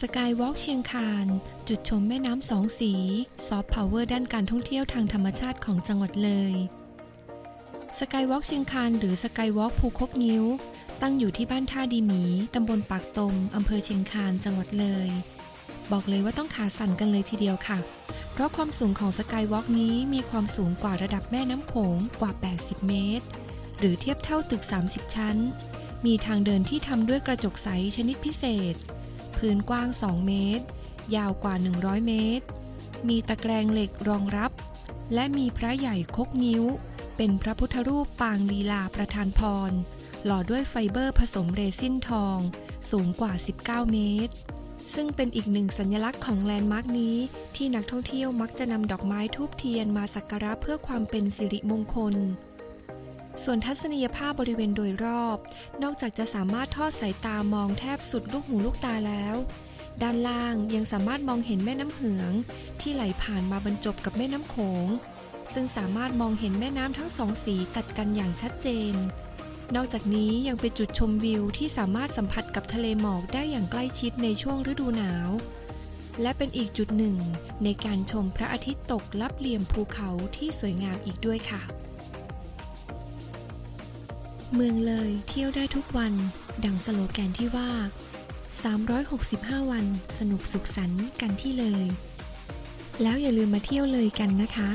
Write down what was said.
สกายวอล์กเชียงคาน จุดชมแม่น้ำสองสีซอฟต์พาวเวอร์ด้านการท่องเที่ยวทางธรรมชาติของจังหวัดเลยสกายวอล์กเชียงคานหรือสกายวอล์กภูคกนิ้ว ตั้งอยู่ที่บ้านท่าดีหมี ตำบลปากตมอำเภอเชียงคานจังหวัดเลย บอกเลยว่าต้องขาสั่นกันเลยทีเดียวค่ะ เพราะความสูงของสกายวอล์กนี้มีความสูงกว่าระดับแม่น้ำโขงกว่า 80 เมตร หรือเทียบเท่าตึก 30 ชั้น มีทางเดินที่ทำด้วยกระจกใสชนิดพิเศษ พื้นกว้าง 2 เมตร ยาวกว่า 100 เมตร มีตะแกรงเหล็กรองรับ และมีพระใหญ่คกนิ้ว เป็นพระพุทธรูปปางลีลาประธานพร หล่อด้วยไฟเบอร์ผสมเรซินทอง สูงกว่า 19 เมตร ซึ่งเป็นอีกหนึ่งสัญลักษณ์ของแลนด์มาร์กนี้ ที่นักท่องเที่ยวมักจะนำดอกไม้ทูบเทียนมาสักการะเพื่อความเป็นสิริมงคล ส่วนทัศนียภาพบริเวณโดยรอบ นอกจากจะสามารถทอดสายตามองแทบสุดลูกหูลูกตาแล้ว ด้านล่างยังสามารถมองเห็นแม่น้ำเหือง ที่ไหลผ่านมาบรรจบกับแม่น้ำโขง ซึ่งสามารถมองเห็นแม่น้ำทั้งสองสีตัดกันอย่างชัดเจน นอกจากนี้ยังเป็นจุดชมวิวที่สามารถสัมผัสกับทะเลหมอกได้อย่างใกล้ชิดในช่วงฤดูหนาว และเป็นอีกจุดหนึ่ง ในการชมพระอาทิตย์ตกลับเหลี่ยมภูเขาที่สวยงามอีกด้วยค่ะ เมืองเลยเที่ยวได้ทุกวัน ดังสโลแกนที่ว่า 365 วันสนุกสุขสันต์กันที่เลย แล้วอย่าลืมมาเที่ยวเลยกันนะคะ